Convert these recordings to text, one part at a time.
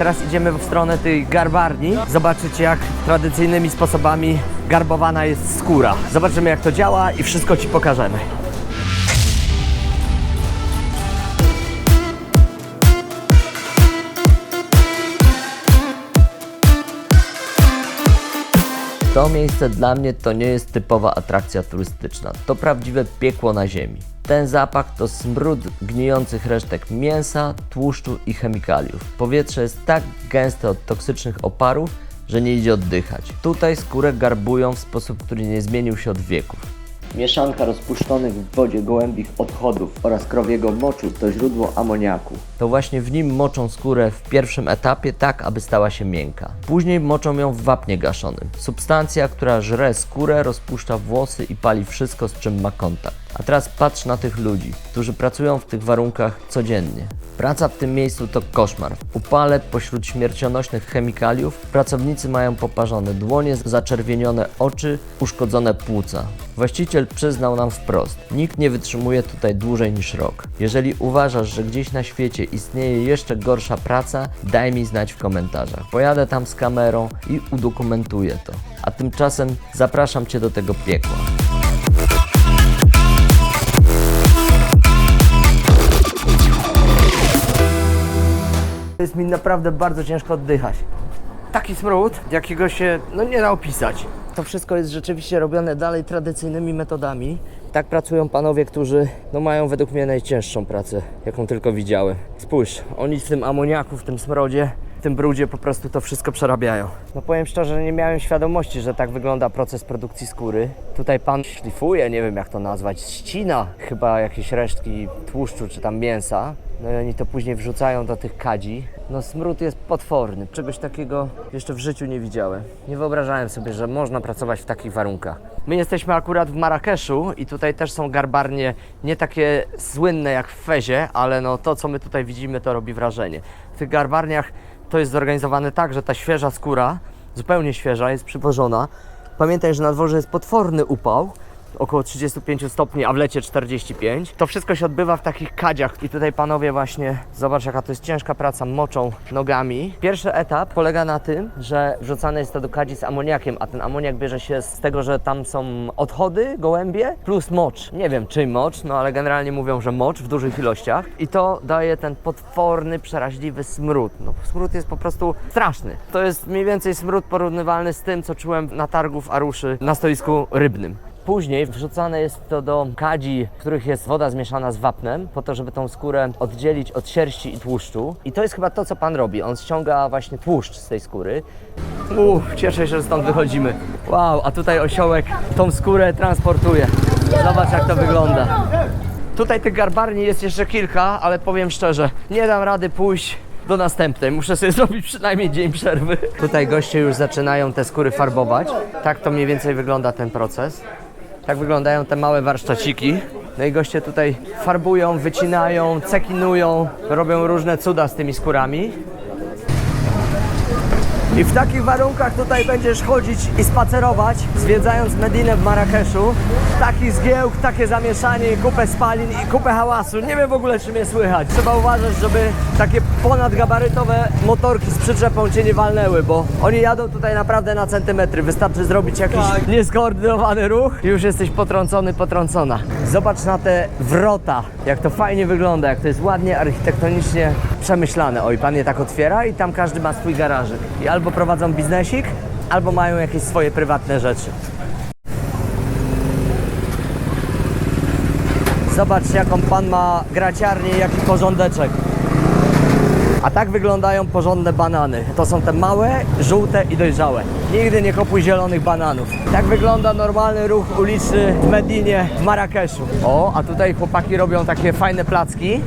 Teraz idziemy w stronę tej garbarni. Zobaczycie, jak tradycyjnymi sposobami garbowana jest skóra. Zobaczymy, jak to działa i wszystko Ci pokażemy. To miejsce dla mnie to nie jest typowa atrakcja turystyczna. To prawdziwe piekło na ziemi. Ten zapach to smród gnijących resztek mięsa, tłuszczu i chemikaliów. Powietrze jest tak gęste od toksycznych oparów, że nie idzie oddychać. Tutaj skórę garbują w sposób, który nie zmienił się od wieków. Mieszanka rozpuszczonych w wodzie gołębich odchodów oraz krowiego moczu to źródło amoniaku. To właśnie w nim moczą skórę w pierwszym etapie tak, aby stała się miękka. Później moczą ją w wapnie gaszonym. Substancja, która żre skórę, rozpuszcza włosy i pali wszystko, z czym ma kontakt. A teraz patrz na tych ludzi, którzy pracują w tych warunkach codziennie. Praca w tym miejscu to koszmar. Upale pośród śmiercionośnych chemikaliów pracownicy mają poparzone dłonie, zaczerwienione oczy, uszkodzone płuca. Właściciel przyznał nam wprost: nikt nie wytrzymuje tutaj dłużej niż rok. Jeżeli uważasz, że gdzieś na świecie istnieje jeszcze gorsza praca, daj mi znać w komentarzach. Pojadę tam z kamerą i udokumentuję to. A tymczasem zapraszam Cię do tego piekła. Jest mi naprawdę bardzo ciężko oddychać. Taki smród, jakiego się no, nie da opisać. To wszystko jest rzeczywiście robione dalej tradycyjnymi metodami. Tak pracują panowie, którzy no, mają według mnie najcięższą pracę, jaką tylko widziałem. Spójrz, oni w tym amoniaku, w tym smrodzie, w tym brudzie po prostu to wszystko przerabiają. No powiem szczerze, że nie miałem świadomości, że tak wygląda proces produkcji skóry. Tutaj pan szlifuje, nie wiem jak to nazwać, ścina chyba jakieś resztki tłuszczu czy tam mięsa. No i oni to później wrzucają do tych kadzi. No smród jest potworny. Czegoś takiego jeszcze w życiu nie widziałem. Nie wyobrażałem sobie, że można pracować w takich warunkach. My jesteśmy akurat w Marrakeszu i tutaj też są garbarnie nie takie słynne jak w Fezie, ale no to co my tutaj widzimy to robi wrażenie. W tych garbarniach to jest zorganizowane tak, że ta świeża skóra, zupełnie świeża, jest przywożona. Pamiętaj, że na dworze jest potworny upał, około 35 stopni, a w lecie 45. To wszystko się odbywa w takich kadziach i tutaj panowie właśnie, zobacz jaka to jest ciężka praca, moczą nogami. Pierwszy etap polega na tym, że wrzucane jest to do kadzi z amoniakiem, a ten amoniak bierze się z tego, że tam są odchody, gołębie, plus mocz. Nie wiem czyj mocz, no ale generalnie mówią, że mocz w dużych ilościach i to daje ten potworny, przeraźliwy smród. No smród jest po prostu straszny. To jest mniej więcej smród porównywalny z tym, co czułem na targu w Aruszy na stoisku rybnym. Później wrzucane jest to do kadzi, w których jest woda zmieszana z wapnem, po to, żeby tą skórę oddzielić od sierści i tłuszczu. I to jest chyba to, co pan robi. On ściąga właśnie tłuszcz z tej skóry. Uff, cieszę się, że stąd wychodzimy. Wow, a tutaj osiołek tą skórę transportuje. Zobacz, jak to wygląda. Tutaj tych garbarni jest jeszcze kilka, ale powiem szczerze, nie dam rady pójść do następnej. Muszę sobie zrobić przynajmniej dzień przerwy. Tutaj goście już zaczynają te skóry farbować. Tak to mniej więcej wygląda ten proces. Tak wyglądają te małe warsztaciki. No i goście tutaj farbują, wycinają, cekinują, robią różne cuda z tymi skórami. I w takich warunkach tutaj będziesz chodzić i spacerować, zwiedzając Medinę w Marrakeszu. Taki zgiełk, takie zamieszanie, kupę spalin i kupę hałasu. Nie wiem w ogóle, czy mnie słychać. Trzeba uważać, żeby takie ponadgabarytowe motorki z przyczepą cię nie walnęły, bo oni jadą tutaj naprawdę na centymetry. Wystarczy zrobić jakiś nieskoordynowany ruch i już jesteś potrącony, potrącona. Zobacz na te wrota, jak to fajnie wygląda, jak to jest ładnie architektonicznie przemyślane. Oj, pan je tak otwiera i tam każdy ma swój garażyk. I albo prowadzą biznesik, albo mają jakieś swoje prywatne rzeczy. Zobacz, jaką pan ma graciarnię, jaki porządeczek. A tak wyglądają porządne banany. To są te małe, żółte i dojrzałe. Nigdy nie kopuj zielonych bananów. Tak wygląda normalny ruch uliczny w Medinie, w Marrakeszu. O, a tutaj chłopaki robią takie fajne placki.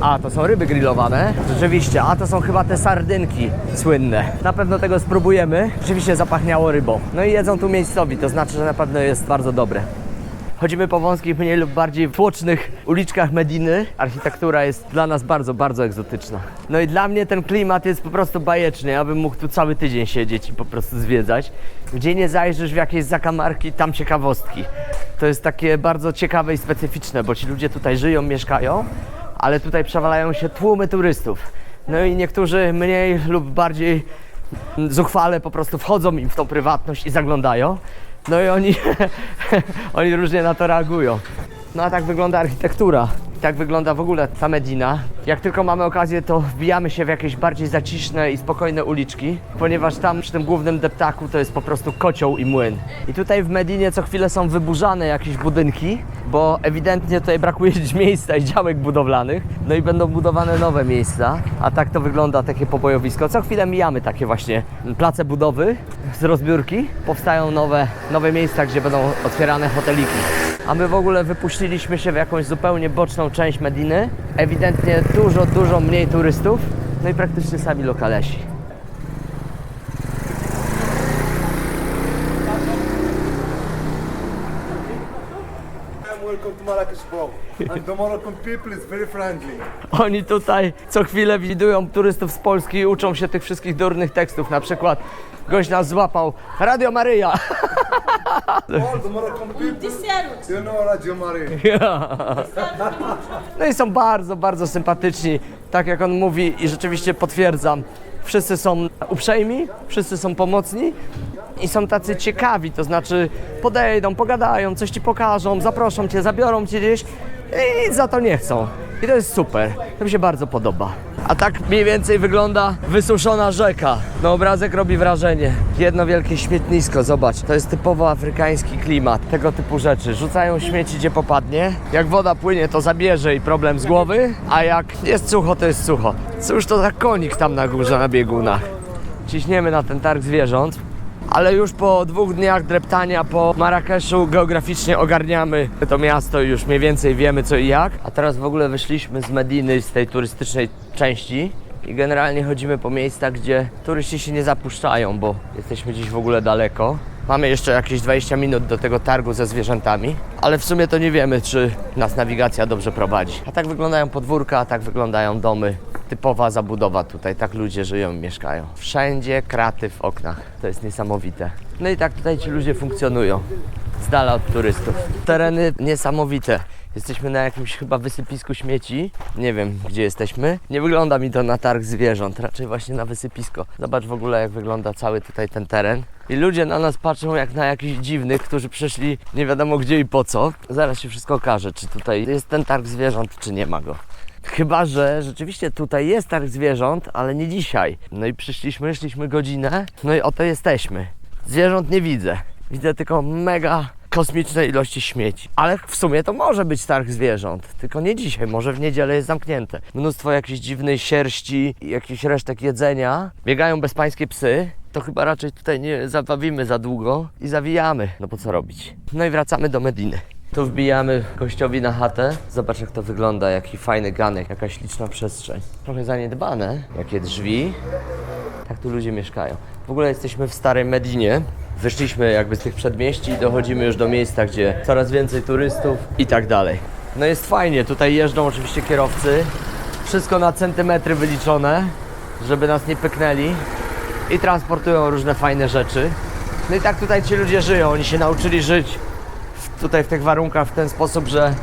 A, to są ryby grillowane. Rzeczywiście, a to są chyba te sardynki słynne. Na pewno tego spróbujemy. Rzeczywiście zapachniało rybą. No i jedzą tu miejscowi, to znaczy, że na pewno jest bardzo dobre. Chodzimy po wąskich, mniej lub bardziej tłocznych uliczkach Mediny. Architektura jest dla nas bardzo, bardzo egzotyczna. No i dla mnie ten klimat jest po prostu bajeczny. Ja bym mógł tu cały tydzień siedzieć i po prostu zwiedzać. Gdzie nie zajrzysz w jakieś zakamarki, tam ciekawostki. To jest takie bardzo ciekawe i specyficzne, bo ci ludzie tutaj żyją, mieszkają, ale tutaj przewalają się tłumy turystów. No i niektórzy mniej lub bardziej zuchwale po prostu wchodzą im w tą prywatność i zaglądają. No i oni, oni różnie na to reagują. No a tak wygląda architektura. Tak wygląda w ogóle ta Medina. Jak tylko mamy okazję, to wbijamy się w jakieś bardziej zaciszne i spokojne uliczki, ponieważ tam przy tym głównym deptaku to jest po prostu kocioł i młyn. I tutaj w Medinie co chwilę są wyburzane jakieś budynki, bo ewidentnie tutaj brakuje miejsca i działek budowlanych, no i będą budowane nowe miejsca, a tak to wygląda takie pobojowisko. Co chwilę mijamy takie właśnie place budowy z rozbiórki, powstają nowe, nowe miejsca, gdzie będą otwierane hoteliki. A my w ogóle wypuściliśmy się w jakąś zupełnie boczną część Mediny. Ewidentnie dużo, dużo mniej turystów, no i praktycznie sami lokalesi. Welcome to Marrakesh. And the Moroccan people is very friendly. Oni tutaj co chwilę widują turystów z Polski i uczą się tych wszystkich durnych tekstów. Na przykład gość nas złapał. Radio Maryja! All the Moroccan people, you know Radio Maria. No i są bardzo, bardzo sympatyczni, tak jak on mówi i rzeczywiście potwierdzam. Wszyscy są uprzejmi, wszyscy są pomocni i są tacy ciekawi, to znaczy podejdą, pogadają, coś ci pokażą, zaproszą cię, zabiorą cię gdzieś i nic za to nie chcą. I to jest super, to mi się bardzo podoba. A tak mniej więcej wygląda wysuszona rzeka. No obrazek robi wrażenie. Jedno wielkie śmietnisko, zobacz. To jest typowo afrykański klimat, tego typu rzeczy. Rzucają śmieci gdzie popadnie. Jak woda płynie, to zabierze i problem z głowy, a jak jest sucho, to jest sucho. Cóż to za konik tam na górze na biegunach. Ciśniemy na ten targ zwierząt. Ale już po dwóch dniach dreptania po Marrakeszu geograficznie ogarniamy to miasto i już mniej więcej wiemy co i jak. A teraz w ogóle wyszliśmy z Mediny, z tej turystycznej części i generalnie chodzimy po miejscach, gdzie turyści się nie zapuszczają, bo jesteśmy gdzieś w ogóle daleko. Mamy jeszcze jakieś 20 minut do tego targu ze zwierzętami, ale w sumie to nie wiemy, czy nas nawigacja dobrze prowadzi. A tak wyglądają podwórka, a tak wyglądają domy. Typowa zabudowa tutaj, tak ludzie żyją i mieszkają. Wszędzie kraty w oknach. To jest niesamowite. No i tak tutaj ci ludzie funkcjonują. Z dala od turystów. Tereny niesamowite. Jesteśmy na jakimś chyba wysypisku śmieci. Nie wiem, gdzie jesteśmy. Nie wygląda mi to na targ zwierząt, raczej właśnie na wysypisko. Zobacz w ogóle, jak wygląda cały tutaj ten teren. I ludzie na nas patrzą jak na jakichś dziwnych, którzy przyszli nie wiadomo gdzie i po co. Zaraz się wszystko okaże, czy tutaj jest ten targ zwierząt, czy nie ma go. Chyba, że rzeczywiście tutaj jest targ zwierząt, ale nie dzisiaj. No i przyszliśmy, szliśmy godzinę, no i oto jesteśmy. Zwierząt nie widzę. Widzę tylko mega kosmiczne ilości śmieci. Ale w sumie to może być targ zwierząt, tylko nie dzisiaj, może w niedzielę jest zamknięte. Mnóstwo jakiejś dziwnej sierści, jakichś resztek jedzenia. Biegają bezpańskie psy. To chyba raczej tutaj nie zabawimy za długo i zawijamy. No po co robić? No i wracamy do Mediny. Tu wbijamy gościowi na chatę. Zobacz jak to wygląda, jaki fajny ganek, jaka śliczna przestrzeń. Trochę zaniedbane, jakie drzwi. Tak tu ludzie mieszkają. W ogóle jesteśmy w Starej Medinie. Wyszliśmy jakby z tych przedmieści i dochodzimy już do miejsca, gdzie coraz więcej turystów i tak dalej. No jest fajnie, tutaj jeżdżą oczywiście kierowcy. Wszystko na centymetry wyliczone, żeby nas nie pyknęli. I transportują różne fajne rzeczy. No i tak tutaj ci ludzie żyją. Oni się nauczyli żyć tutaj w tych warunkach w ten sposób, że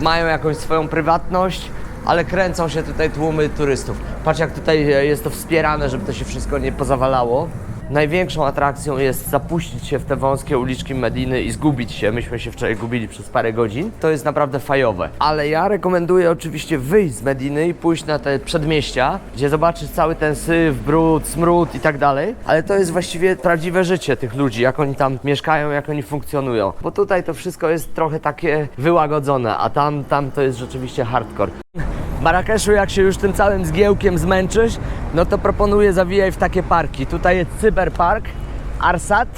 mają jakąś swoją prywatność, ale kręcą się tutaj tłumy turystów. Patrz jak tutaj e, jest to wspierane, żeby to się wszystko nie pozawalało. Największą atrakcją jest zapuścić się w te wąskie uliczki Mediny i zgubić się. Myśmy się wczoraj gubili przez parę godzin. To jest naprawdę fajowe. Ale ja rekomenduję oczywiście wyjść z Mediny i pójść na te przedmieścia, gdzie zobaczysz cały ten syf, brud, smród i tak dalej. Ale to jest właściwie prawdziwe życie tych ludzi, jak oni tam mieszkają, jak oni funkcjonują. Bo tutaj to wszystko jest trochę takie wyłagodzone, a tam, tam to jest rzeczywiście hardcore. Marrakeszu, jak się już tym całym zgiełkiem zmęczysz, no to proponuję zawijaj w takie parki. Tutaj jest Cyberpark, Arsat,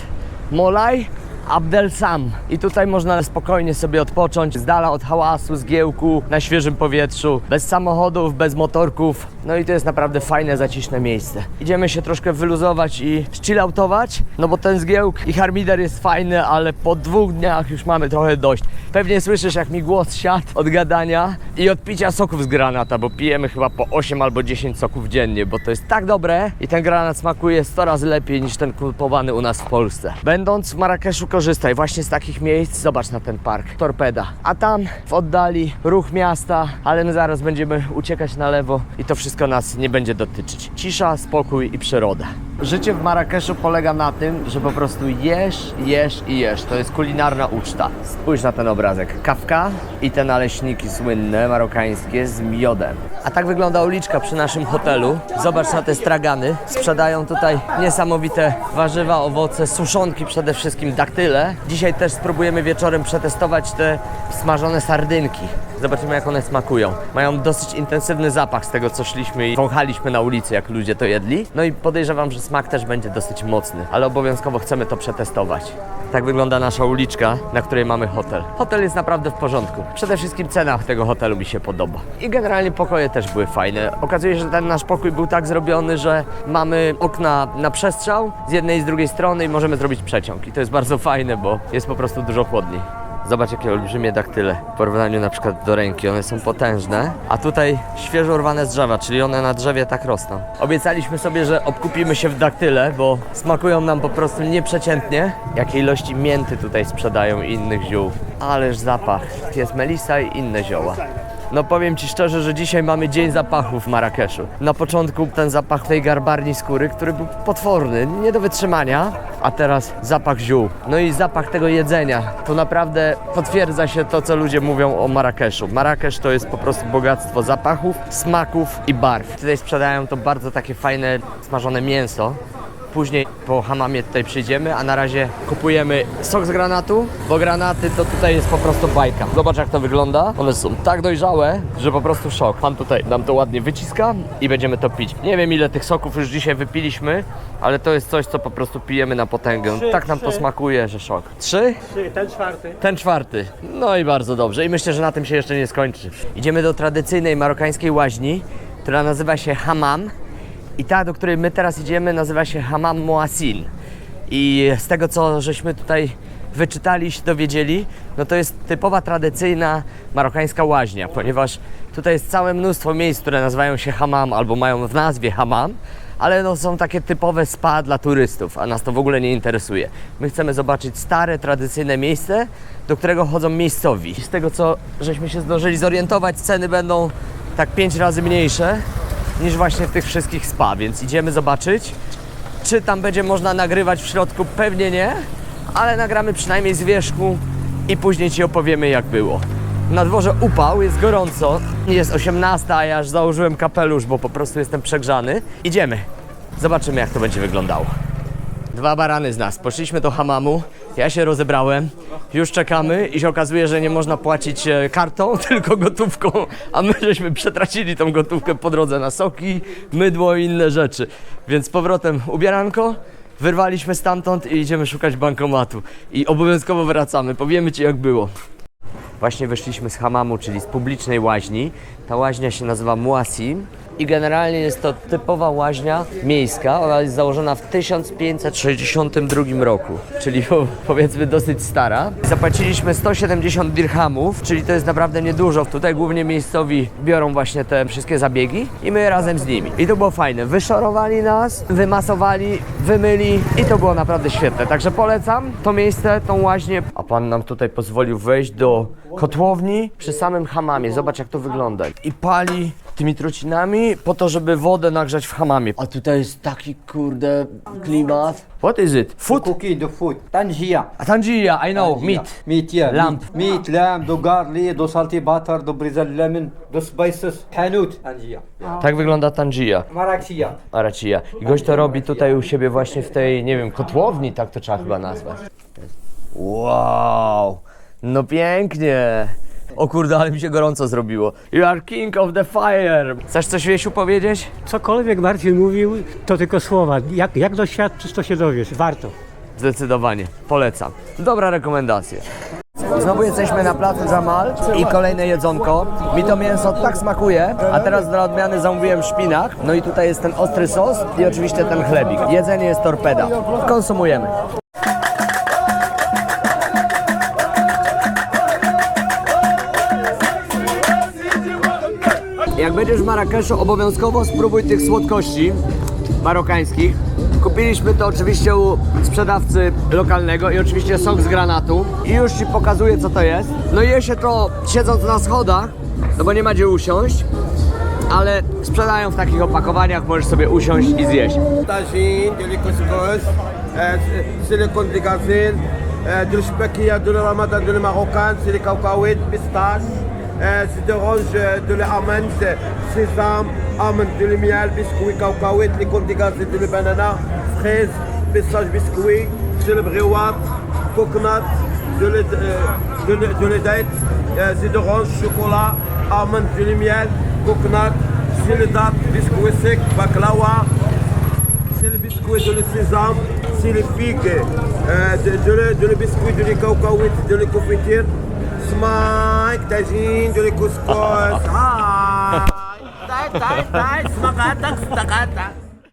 Molaj, Abdel Sam. I tutaj można spokojnie sobie odpocząć z dala od hałasu, zgiełku, na świeżym powietrzu, bez samochodów, bez motorków. No i to jest naprawdę fajne, zaciszne miejsce. Idziemy się troszkę wyluzować i chilloutować, no bo ten zgiełk i harmider jest fajny, ale po dwóch dniach już mamy trochę dość. Pewnie słyszysz, jak mi głos siadł od gadania i od picia soków z granata, bo pijemy chyba po 8 albo 10 soków dziennie, bo to jest tak dobre i ten granat smakuje 100 razy lepiej niż ten kupowany u nas w Polsce. Będąc w Marrakeszu korzystaj właśnie z takich miejsc, zobacz na ten park, Torpeda. A tam w oddali ruch miasta, ale my zaraz będziemy uciekać na lewo i to wszystko wszystko nas nie będzie dotyczyć. Cisza, spokój i przyroda. Życie w Marrakeszu polega na tym, że po prostu jesz, jesz i jesz. To jest kulinarna uczta. Spójrz na ten obrazek. Kawka i te naleśniki słynne, marokańskie z miodem. A tak wygląda uliczka przy naszym hotelu. Zobacz na te stragany. Sprzedają tutaj niesamowite warzywa, owoce, suszonki przede wszystkim, daktyle. Dzisiaj też spróbujemy wieczorem przetestować te smażone sardynki. Zobaczymy jak one smakują. Mają dosyć intensywny zapach z tego co szliśmy i wąchaliśmy na ulicy jak ludzie to jedli. No i podejrzewam, że smak też będzie dosyć mocny, ale obowiązkowo chcemy to przetestować. Tak wygląda nasza uliczka, na której mamy hotel. Hotel jest naprawdę w porządku. Przede wszystkim cena tego hotelu mi się podoba. I generalnie pokoje też były fajne. Okazuje się, że ten nasz pokój był tak zrobiony, że mamy okna na przestrzał z jednej i z drugiej strony i możemy zrobić przeciąg. I to jest bardzo fajne, bo jest po prostu dużo chłodniej. Zobacz jakie olbrzymie daktyle w porównaniu na przykład do ręki, one są potężne, a tutaj świeżo urwane z drzewa, czyli one na drzewie tak rosną. Obiecaliśmy sobie, że obkupimy się w daktyle, bo smakują nam po prostu nieprzeciętnie. Jakie ilości mięty tutaj sprzedają i innych ziół. Ależ zapach, jest melisa i inne zioła. No powiem Ci szczerze, że dzisiaj mamy dzień zapachów w Marrakeszu. Na początku ten zapach tej garbarni skóry, który był potworny, nie do wytrzymania, a teraz zapach ziół. No i zapach tego jedzenia. To naprawdę potwierdza się to, co ludzie mówią o Marrakeszu. Marrakesz to jest po prostu bogactwo zapachów, smaków i barw. Tutaj sprzedają to bardzo takie fajne smażone mięso. Później po hamamie tutaj przyjdziemy, a na razie kupujemy sok z granatu, bo granaty to tutaj jest po prostu bajka. Zobacz jak to wygląda. One są tak dojrzałe, że po prostu szok. Pan tutaj nam to ładnie wyciska i będziemy to pić. Nie wiem ile tych soków już dzisiaj wypiliśmy, ale to jest coś, co po prostu pijemy na potęgę. Trzy, tak nam to trzy. smakuje, że szok. Trzy? Trzy, ten czwarty. Ten czwarty. No i bardzo dobrze. I myślę, że na tym się jeszcze nie skończy. Idziemy do tradycyjnej marokańskiej łaźni, która nazywa się Hammam. I ta, do której my teraz idziemy, nazywa się Hammam Moasin. I z tego, co żeśmy tutaj wyczytali się dowiedzieli, no to jest typowa, tradycyjna marokańska łaźnia, ponieważ tutaj jest całe mnóstwo miejsc, które nazywają się hammam albo mają w nazwie hammam, ale no są takie typowe spa dla turystów, a nas to w ogóle nie interesuje. My chcemy zobaczyć stare, tradycyjne miejsce, do którego chodzą miejscowi. I z tego, co żeśmy się zdążyli zorientować, ceny będą tak pięć razy mniejsze niż właśnie w tych wszystkich spa, więc idziemy zobaczyć. Czy tam będzie można nagrywać w środku? Pewnie nie, ale nagramy przynajmniej z wierzchu i później Ci opowiemy jak było. Na dworze upał, jest gorąco, jest 18, a ja aż założyłem kapelusz, bo po prostu jestem przegrzany. Idziemy, zobaczymy jak to będzie wyglądało. Dwa barany z nas. Poszliśmy do hamamu, ja się rozebrałem, już czekamy i się okazuje, że nie można płacić e, kartą, tylko gotówką, a my żeśmy przetracili tą gotówkę po drodze na soki, mydło i inne rzeczy. Więc z powrotem ubieranko, wyrwaliśmy stamtąd i idziemy szukać bankomatu. I obowiązkowo wracamy, powiemy Ci jak było. Właśnie wyszliśmy z hamamu, czyli z publicznej łaźni. Ta łaźnia się nazywa Muasim i generalnie jest to typowa łaźnia miejska. Ona jest założona w 1562 roku, czyli po, powiedzmy dosyć stara. Zapłaciliśmy 170 dirhamów, czyli to jest naprawdę niedużo. Tutaj głównie miejscowi biorą właśnie te wszystkie zabiegi i my razem z nimi. I to było fajne. Wyszorowali nas, wymasowali, wymyli i to było naprawdę świetne. Także polecam to miejsce, tą łaźnię. A pan nam tutaj pozwolił wejść do kotłowni przy samym hamamie. Zobacz jak to wygląda. I pali tymi trucinami po to, żeby wodę nagrzać w hamamie. A tutaj jest taki kurde klimat. What is it? Food? Cooking the food. Tangia. A tangia, I know, meat. Meat, yeah. Lamb. Meat, meat lamb, do garlic, do salty butter, do brazil lemon, do spices. Hanut. Tangia. Tak wygląda tangia. Maracsia. Aracia. I gość to robi tutaj u siebie właśnie w tej, nie wiem, kotłowni, tak to trzeba chyba nazwać. Wow, no pięknie. O kurde, ale mi się gorąco zrobiło. You are king of the fire. Chcesz coś Wiesiu powiedzieć? Cokolwiek Marcin mówił, to tylko słowa. Jak, jak doświadczysz, to się dowiesz. Warto. Zdecydowanie, polecam. Dobra rekomendacja. Znowu jesteśmy na placu Jamal i kolejne jedzonko. Mi to mięso tak smakuje, a teraz dla odmiany zamówiłem szpinak. No i tutaj jest ten ostry sos i oczywiście ten chlebik. Jedzenie jest torpeda. Konsumujemy. Będziesz w Marrakeszu, obowiązkowo spróbuj tych słodkości marokańskich. Kupiliśmy to oczywiście u sprzedawcy lokalnego i oczywiście sok z granatu. I już Ci pokazuję co to jest. No je się to siedząc na schodach, no bo nie ma gdzie usiąść. ale sprzedają w takich opakowaniach, możesz sobie usiąść i zjeść. tagine, de couscous, euh, c'est le côte de gazelle, de l'shbakia, de la ramadan, de la marocaine, c'est Euh, c'est d'orange, de euh, l'almond, c'est sésame, almond, de miel, biscuit, cacahuète, les contigas, c'est de la banane, fraise, pistache, biscuit, c'est le brewat, coconut, de la euh, date, c'est d'orange, chocolat, almond, de miel, coconut, c'est le date, biscuit sec, baklawa, c'est le biscuit de le sésame, c'est les figues, euh, de, le biscuit, de la cacahuète, de la confiture. Cuscoz, mãe, que tá vindo de Cuscoz. Ai, tá, tá, tá, tá, tá, tá.